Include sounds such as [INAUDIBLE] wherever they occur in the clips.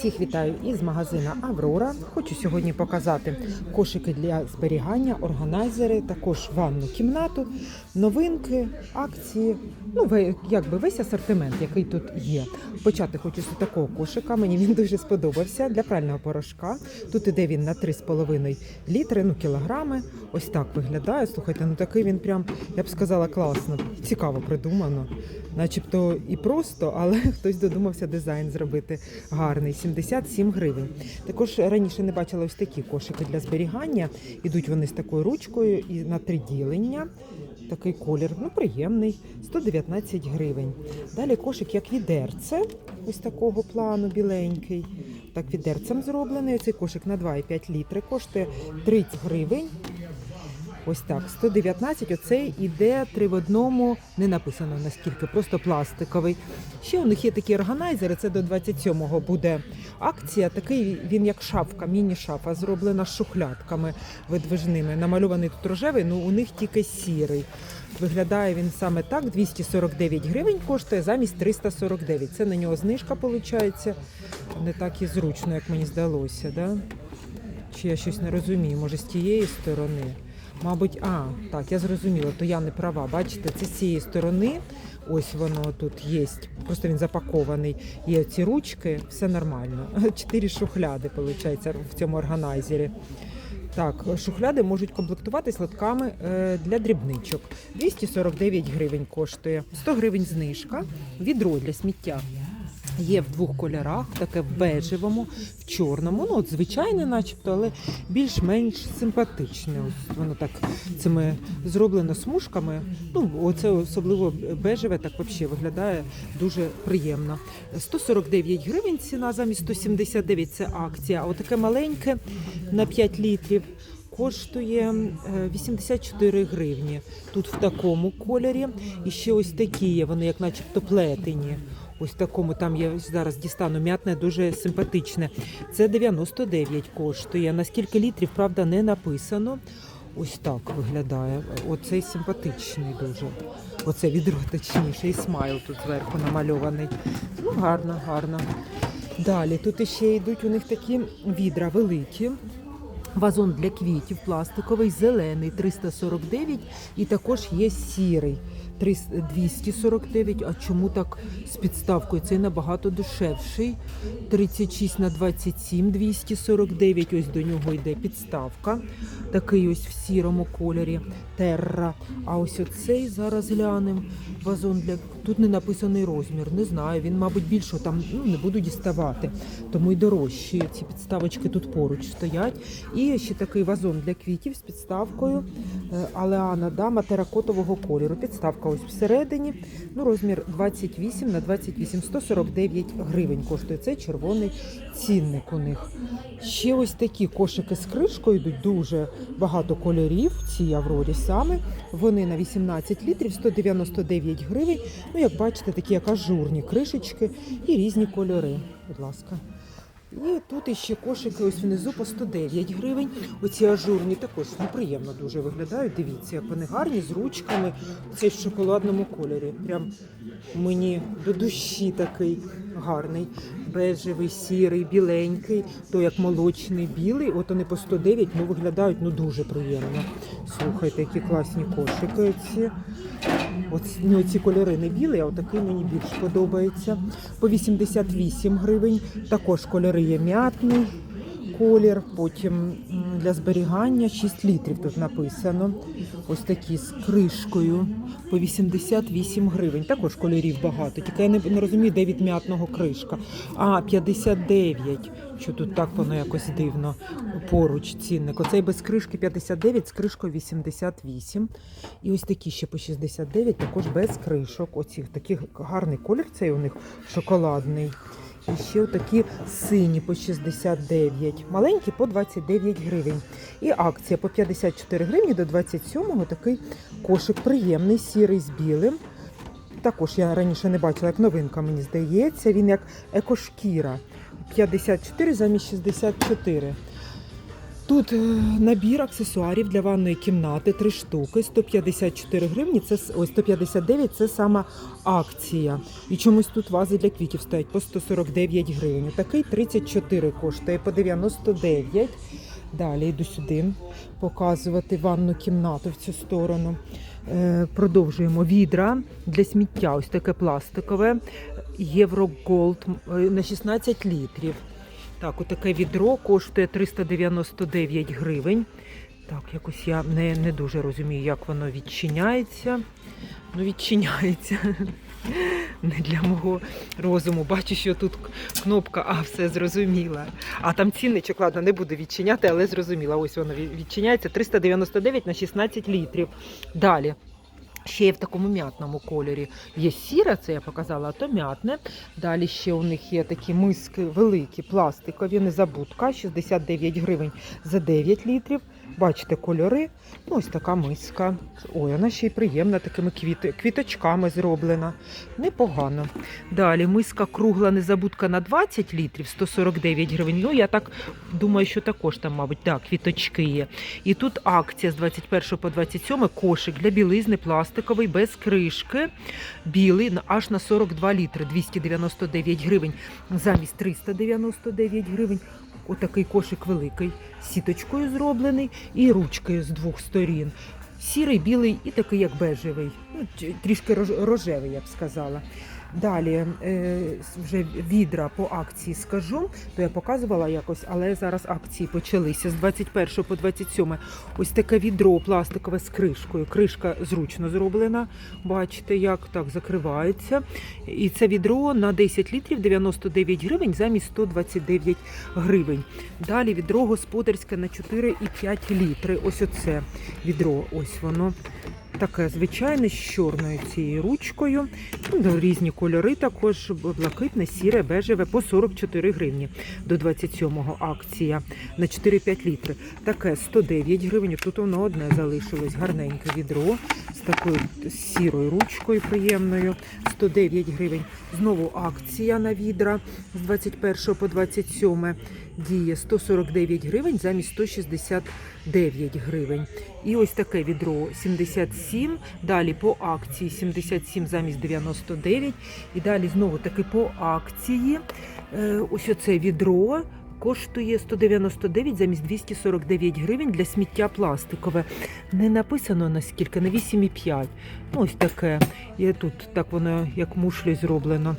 Всіх вітаю із магазина Аврора. Хочу сьогодні показати кошики для зберігання, органайзери, також ванну кімнату, новинки, акції. Ну, якби весь асортимент, який тут є. Почати хочу з такого кошика. Мені він дуже сподобався для прального порошка. Тут іде він на 3,5 літри, ну кілограми. Ось так виглядає. Слухайте, ну такий він прям, я б сказала, класно, цікаво придумано. Начебто і просто, але [LAUGHS] хтось додумався дизайн зробити гарний. 77 гривень. Також раніше не бачила ось такі кошики для зберігання. Ідуть вони з такою ручкою і на три ділення. Такий колір, ну приємний, 119 гривень. Далі кошик як відерце, ось такого плану біленький. Так, відерцем зроблений. Цей кошик на 2,5 літри коштує 30 гривень. Ось так, 119, оцей іде три в одному, не написано наскільки, просто пластиковий. Ще у них є такі органайзери, це до 27-го буде акція. Такий він як шафка, міні-шафа, зроблена з шухлядками видвижними. Намальований тут рожевий, ну у них тільки сірий. Виглядає він саме так, 249 гривень коштує замість 349. Це на нього знижка виходить. Не так і зручно, як мені здалося. Да? Чи я щось не розумію, може з тієї сторони. Мабуть, а, так, я зрозуміла, то я не права. Бачите, це з цієї сторони. Ось воно тут є. Просто він запакований. Є ці ручки, все нормально. [LAUGHS] Чотири шухляди, виходить, в цьому органайзері. Так, шухляди можуть комплектуватись лотками е, для дрібничок. 249 гривень коштує, 100 гривень знижка, відро для сміття. Є в двох кольорах, таке в бежевому, в чорному. Ну, от звичайне, начебто, але більш-менш симпатичне. Ось воно так цими зроблено смужками. Ну, оце особливо бежеве, так взагалі виглядає дуже приємно. 149 гривень ціна замість 179 це акція. А отаке маленьке на 5 літрів. Коштує е, 84 гривні. Тут в такому кольорі. І ще ось такі є, вони як начебто плетені. Ось такому там я зараз дістану м'ятне, дуже симпатичне. Це 99 коштує. На скільки літрів, правда, не написано. Ось так виглядає. Оцей симпатичний дуже. Оце відро точніше, і смайл тут зверху намальований. Ну, гарно, гарно. Далі тут іще йдуть у них такі відра великі. Вазон для квітів пластиковий, зелений 349 і також є сірий 300 249. А чому так з підставкою? Цей набагато дешевший. 36 на 27 249. Ось до нього йде підставка. Такий ось в сірому кольорі. Терра. А ось оцей зараз глянемо. Вазон для тут не написаний розмір. Не знаю. Він, мабуть, більше там ну, не буду діставати. Тому й дорожчі. Ці підставочки тут поруч стоять. І ще такий вазон для квітів з підставкою е, Алеана Дама теракотового кольору. Підставка ось всередині. Ну, розмір 28 на 28, 149 гривень коштує. Це червоний цінник у них. Ще ось такі кошики з кришкою йдуть дуже багато кольорів. Ці Аврорі саме. Вони на 18 літрів, 199 гривень. Ну, як бачите, такі як ажурні кришечки і різні кольори. Будь ласка. І тут іще кошики ось внизу по 109 гривень. Оці ажурні також ну, приємно дуже виглядають. Дивіться, як вони гарні з ручками. Цей в шоколадному кольорі. Прям мені до душі такий гарний. Бежевий, сірий, біленький, то як молочний білий. От вони по 109 ну, виглядають ну, дуже приємно. Слухайте, які класні кошики. Оці. Ну, ці кольори не білий, а отакий мені більш подобається. По 88 гривень. Також кольори є м'ятний колір, потім для зберігання 6 літрів тут написано. Ось такі з кришкою по 88 гривень. Також кольорів багато. Тільки я не, розумію, де від м'ятного кришка. А, 59. Що тут так воно якось дивно поруч цінник. Оцей без кришки 59, з кришкою 88. І ось такі ще по 69, також без кришок. Оці такий гарний колір цей у них шоколадний. І ще такі сині по 69, маленькі по 29 гривень. І акція по 54 гривні до 27-го такий кошик приємний, сірий з білим. Також я раніше не бачила, як новинка, мені здається. Він як екошкіра. 54 замість 64. Тут е, набір аксесуарів для ванної кімнати, три штуки, 154 гривні. Це ой, 159 це сама акція. І чомусь тут вази для квітів стоять по 149 гривень. Такий 34 коштує по 99. Далі йду сюди показувати ванну кімнату в цю сторону. Е, Продовжуємо відра для сміття. Ось таке пластикове. Євро Голд на 16 літрів. Так, отаке відро коштує 399 гривень. Так, якось я не, не дуже розумію, як воно відчиняється. Ну, відчиняється. [LAUGHS] Не для мого розуму. Бачу, що тут кнопка, а все зрозуміла. А там цінничок, ладно, не буду відчиняти, але зрозуміла. Ось воно відчиняється. 399 на 16 літрів. Далі. Ще є в такому м'ятному кольорі. Є сіра, це я показала, а то м'ятне. Далі ще у них є такі миски великі, пластикові, незабудка, 69 гривень за 9 літрів. Бачите, кольори. Ну, ось така миска. Ой, вона ще й приємна, такими квіти, квіточками зроблена. Непогано. Далі миска кругла незабудка на 20 літрів, 149 гривень. Ну, я так думаю, що також там, мабуть, так, квіточки є. І тут акція з 21 по 27 кошик для білизни пластиковий без кришки. Білий аж на 42 літри, 299 гривень замість 399 гривень. Отакий кошик великий, сіточкою зроблений і ручкою з двох сторін. Сірий, білий і такий, як бежевий. Ну, трішки рож- рожевий, я б сказала. Далі е, вже відра по акції скажу, то я показувала якось, але зараз акції почалися з 21 по 27. Ось таке відро пластикове з кришкою. Кришка зручно зроблена. Бачите, як так закривається. І це відро на 10 літрів 99 гривень замість 129 гривень. Далі відро господарське на 4,5 літри. Ось оце відро. Ось воно. Таке звичайне з чорною цією ручкою. Ну, Різні кольори також блакитне, сіре, бежеве по 44 гривні до 27-го акція на 4-5 літри. Таке 109 гривень. Тут воно одне залишилось. Гарненьке відро такою сірою ручкою приємною. 109 гривень. Знову акція на відра з 21 по 27 діє 149 гривень замість 169 гривень. І ось таке відро 77. Далі по акції 77 замість 99. І далі знову таки по акції. Е, Ось оце відро. Коштує 199 замість 249 гривень для сміття пластикове. Не написано наскільки, на 8,5. Ну, ось таке. І тут так воно як мушлі зроблено.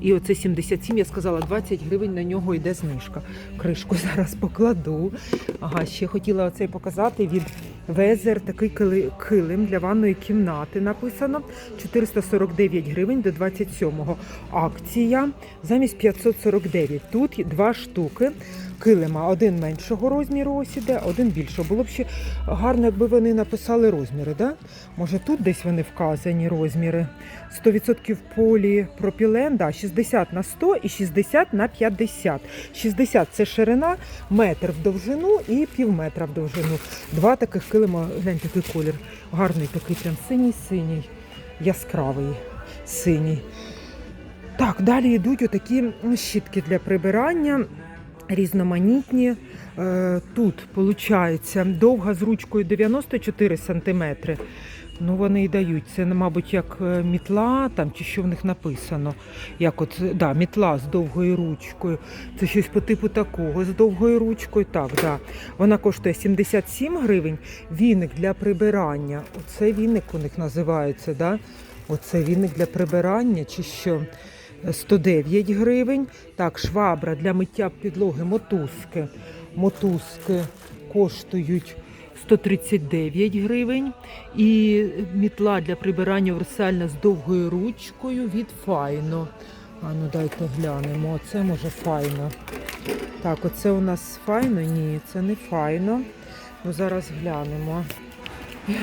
І оце 77, я сказала, 20 гривень на нього йде знижка. Кришку зараз покладу. Ага, ще хотіла оцей показати від Везер, такий килим для ванної кімнати написано. 449 гривень до 27-го. Акція замість 549. Тут два штуки килима. Один меншого розміру ось іде, один більшого. Було б ще гарно, якби вони написали розміри. Да? Може тут десь вони вказані розміри. 100% поліпропілен, да, 60 на 100 і 60 на 50. 60 це ширина, метр в довжину і пів метра в довжину. Два таких килима, гляньте, який колір. Гарний такий, прям синій-синій, яскравий синій. Так, далі йдуть отакі щітки для прибирання, різноманітні. Е, Тут виходить довга з ручкою 94 см. Ну, вони і дають. Це, мабуть, як е, мітла, там чи що в них написано. Як от, да, мітла з довгою ручкою. Це щось по типу такого, з довгою ручкою. Так, да. Вона коштує 77 гривень. Віник для прибирання. Оце віник у них називається, да? Оце віник для прибирання чи що? 109 гривень. Так, швабра для миття підлоги, мотузки. Мотузки коштують 139 гривень. І мітла для прибирання версальна з довгою ручкою від Файно. А ну дайте глянемо. Оце може файно. Так, оце у нас файно? Ні, це не файно. Ну зараз глянемо. [LAUGHS]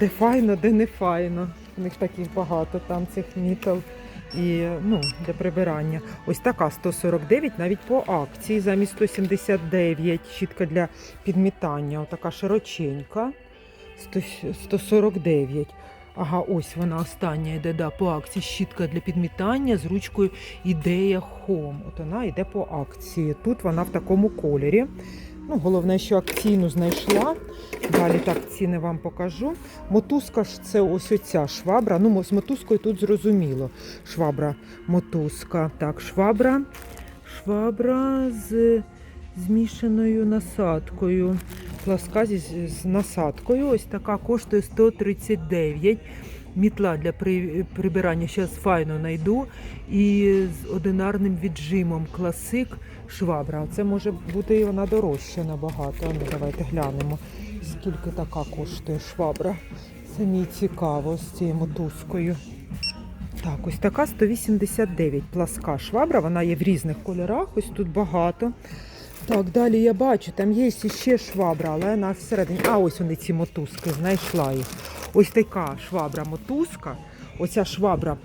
Де файно, де не файно. У них таких багато там цих мітал. І ну, для прибирання. Ось така 149 навіть по акції замість 179. Щітка для підмітання. Отака широченька. 149. Ага, ось вона остання йде да, по акції. Щітка для підмітання з ручкою Ідея Home. От вона йде по акції. Тут вона в такому кольорі. Ну, головне, що акційну знайшла. Далі так ціни вам покажу. Мотузка ж це ось оця швабра. Ну, з мотузкою тут зрозуміло. Швабра, мотузка. Так, швабра. Швабра з змішаною насадкою. Пласка зі, з насадкою. Ось така коштує 139. Мітла для при, прибирання зараз файно знайду. І з одинарним віджимом класик швабра. Це може бути і вона дорожча набагато. Ну, давайте глянемо, скільки така коштує швабра. Самі цікаво з цією мотузкою. Так, ось така 189 пласка швабра. Вона є в різних кольорах. Ось тут багато. Так, далі я бачу, там є ще швабра, але вона всередині. А ось вони ці мотузки, знайшла їх. Ось така швабра-мотузка. Оця швабра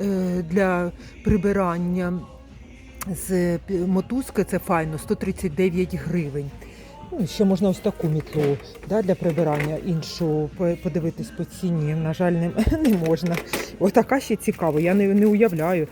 е, для прибирання з мотузки, це файно, 139 гривень. Ну, ще можна ось таку мітлу да, для прибирання, іншу подивитись по ціні. На жаль, не, [LAUGHS] не можна. Ось така ще цікава, я не, не уявляю.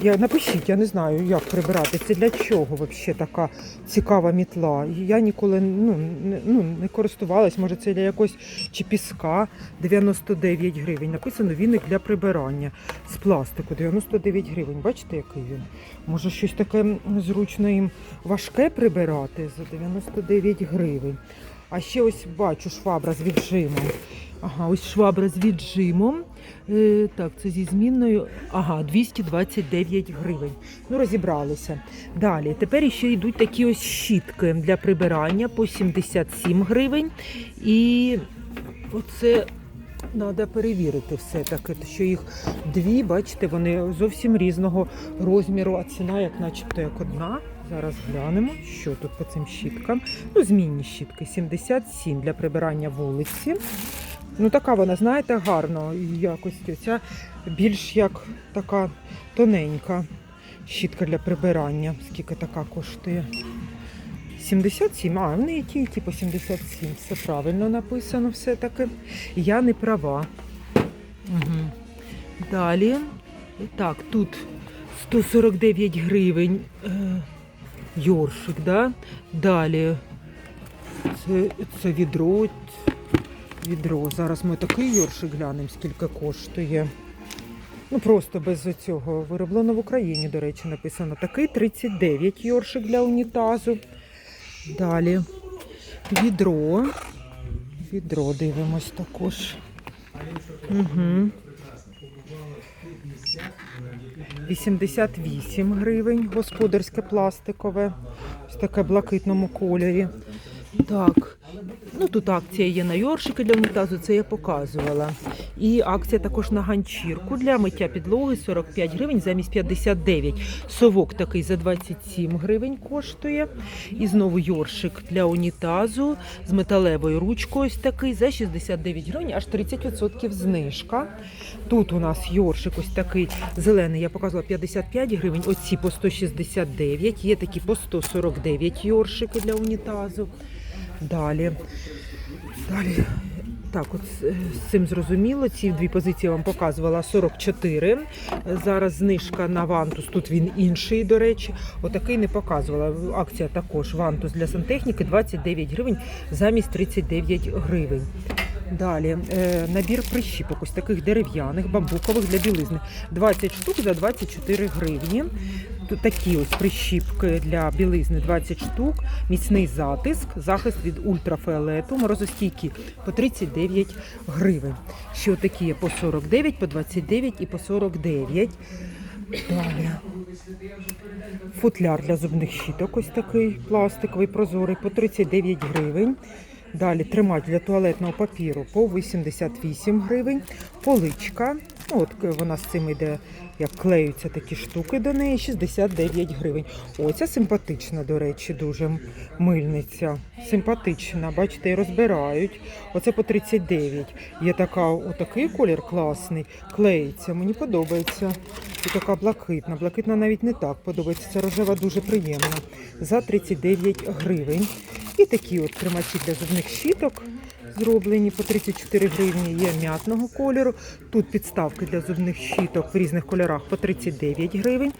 Я, напишіть, я не знаю, як прибирати. Це для чого взагалі така цікава мітла? Я ніколи ну, не, ну, не користувалась, може це для якогось чи піска 99 гривень. Написано віник для прибирання з пластику 99 гривень. Бачите, який він? Може щось таке зручно їм важке прибирати за 99 гривень. А ще ось бачу швабра з віджимом. Ага, ось швабра з віджимом. Е, так, це зі змінною. Ага, 229 гривень. Ну, розібралися. Далі. Тепер ще йдуть такі ось щітки для прибирання по 77 гривень. І оце треба перевірити все-таки, що їх дві, бачите, вони зовсім різного розміру, а ціна як начебто як одна. Зараз глянемо, що тут по цим щіткам. Ну, змінні щітки 77 для прибирання вулиці. Ну, така вона, знаєте, гарно якості. Ця більш як така тоненька щітка для прибирання. Скільки така коштує? 77, а в неї ті, типу 77. Все правильно написано все-таки. Я не права. Угу. Далі. Так, тут 149 гривень. Е, Йоршик, да? Далі. Це, це відро. Відро. Зараз ми такий йоршик глянемо, скільки коштує. Ну просто без цього. Вироблено в Україні, до речі, написано. Такий 39 йоршик для унітазу. Далі відро. Відро дивимось також. Угу. 88 гривень, господарське пластикове, ось таке блакитному кольорі. Так, ну тут акція є на йоршики для унітазу, це я показувала. І акція також на ганчірку для миття підлоги 45 гривень замість 59. Совок такий за 27 гривень коштує. І знову йоршик для унітазу з металевою ручкою ось такий за 69 гривень, аж 30% знижка. Тут у нас йоршик ось такий зелений, я показувала 55 гривень, оці по 169, є такі по 149 йоршики для унітазу. Далі. Далі. Так, от з- з цим зрозуміло. Ці дві позиції вам показувала 44. Зараз знижка на вантус. Тут він інший, до речі. Отакий не показувала. Акція також вантус для сантехніки 29 гривень замість 39 гривень. Далі е, набір прищіпок, ось таких дерев'яних, бамбукових для білизни. 20 штук за 24 гривні. Такі ось прищіпки для білизни 20 штук, міцний затиск, захист від ультрафіолету, морозостійкі по 39 гривень. Ще такі є по 49, по 29 і по 49. Далі. Футляр для зубних щіток, ось такий пластиковий, прозорий, по 39 гривень. Далі тримач для туалетного папіру по 88 гривень. Поличка, ну, от вона з цим йде, як клеються такі штуки до неї, 69 гривень. О, ця симпатична, до речі, дуже мильниця. Симпатична, бачите, і розбирають. Оце по 39. Є така, отакий колір класний, клеїться, мені подобається. І така блакитна. Блакитна навіть не так подобається. Ця рожева дуже приємна. За 39 гривень. І такі от тримачі для зубних щіток зроблені по 34 гривні, є м'ятного кольору. Тут підставки для зубних щіток в різних кольорах по 39 гривень.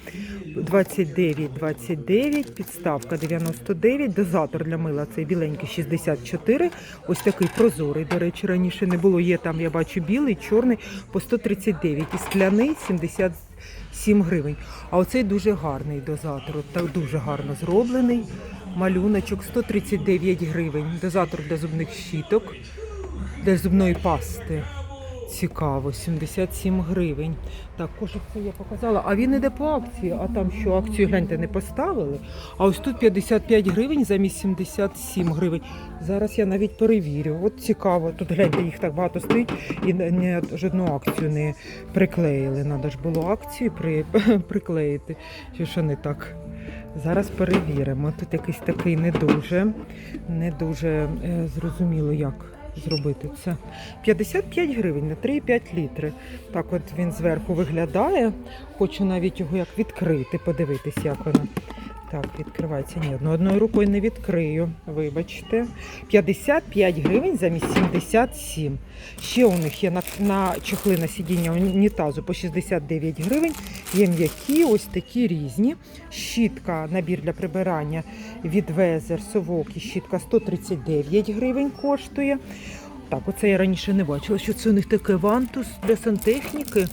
29, 29, підставка 99, дозатор для мила цей біленький 64. Ось такий прозорий, до речі, раніше не було. Є там, я бачу, білий, чорний по 139 і скляний 77 гривень. А оцей дуже гарний дозатор, от так дуже гарно зроблений. Малюночок 139 гривень. Дозатор для зубних щіток, для зубної пасти. Цікаво, 77 гривень. Так, кошик це я показала. А він іде по акції, а там що акцію гляньте не поставили. А ось тут 55 гривень замість 77 гривень. Зараз я навіть перевірю. От цікаво. Тут гляньте, їх так багато стоїть і не жодну акцію не приклеїли. Надо ж було акцію при, [LAUGHS] приклеїти. Що не так? Зараз перевіримо. Тут якийсь такий не дуже, не дуже е, зрозуміло, як зробити це. 55 гривень на 3,5 літри. Так от він зверху виглядає. Хочу навіть його як відкрити, подивитись, як воно. Так, відкривається. Ні, одно- одною рукою не відкрию. Вибачте. 55 гривень замість 77. Ще у них є на, на чохли на сидіння унітазу по 69 гривень. Є м'які, ось такі різні. Щітка, набір для прибирання від Везер, совок і щітка 139 гривень коштує. Так, оце я раніше не бачила, що це у них таке вантус для сантехніки.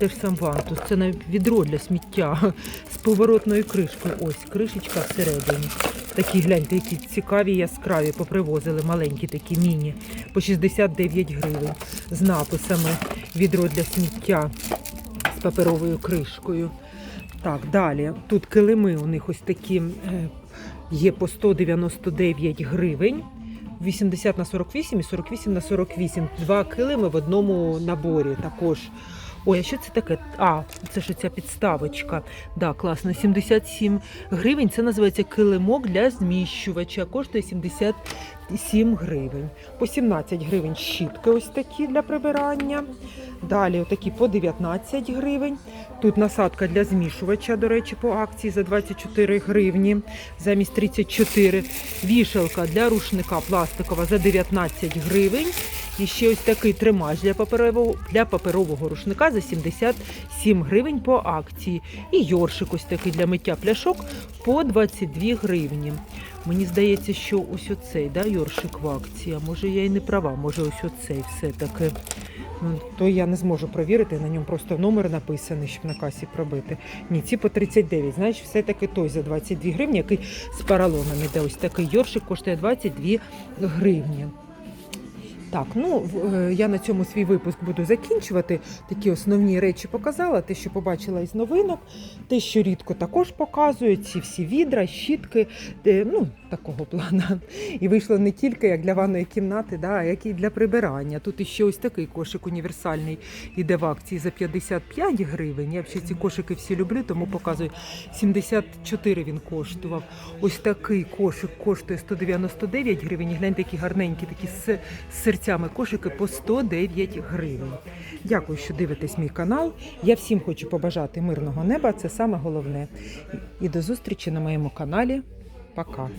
Де ж сам вантус? Це на відро для сміття з поворотною кришкою. Ось кришечка всередині. Такі гляньте, які цікаві, яскраві попривозили маленькі такі міні по 69 гривень з написами відро для сміття з паперовою кришкою. Так, далі. Тут килими у них ось такі е, є по 199 гривень. 80 на 48 і 48 на 48. Два килими в одному наборі також. Ой, а що це таке? А, це ж ця підставочка. Да, класно. 77 гривень. Це називається килимок для зміщувача. Коштує 77 гривень. По 17 гривень щітки ось такі для прибирання. Далі отакі по 19 гривень. Тут насадка для змішувача, до речі, по акції за 24 гривні замість 34. Вішалка для рушника пластикова за 19 гривень. І ще ось такий тримач для паперового, для паперового рушника за 77 гривень по акції. І йоршик ось такий для миття пляшок по 22 гривні. Мені здається, що ось оцей да, йоршик в акції. А може я і не права, може ось оцей все-таки. Ну, то я не зможу провірити, на ньому просто номер написаний, щоб на касі пробити. Ні, ці по 39. Знаєш, все-таки той за 22 гривні, який з паралоном іде. Ось такий йоршик коштує 22 гривні. Так, ну е, я на цьому свій випуск буду закінчувати. Такі основні речі показала, те, що побачила із новинок, те, що рідко також показують, ці всі відра, щітки, ну такого плана. І вийшло не тільки як для ванної кімнати, да, як і для прибирання. Тут іще ось такий кошик універсальний іде в акції за 55 гривень. Я взагалі ці кошики всі люблю, тому показую 74 він коштував. Ось такий кошик коштує 199 гривень. І гляньте, які гарненькі, такі з серцями кошики по 109 гривень. Дякую, що дивитесь мій канал. Я всім хочу побажати мирного неба. Це саме головне. І до зустрічі на моєму каналі. Пока.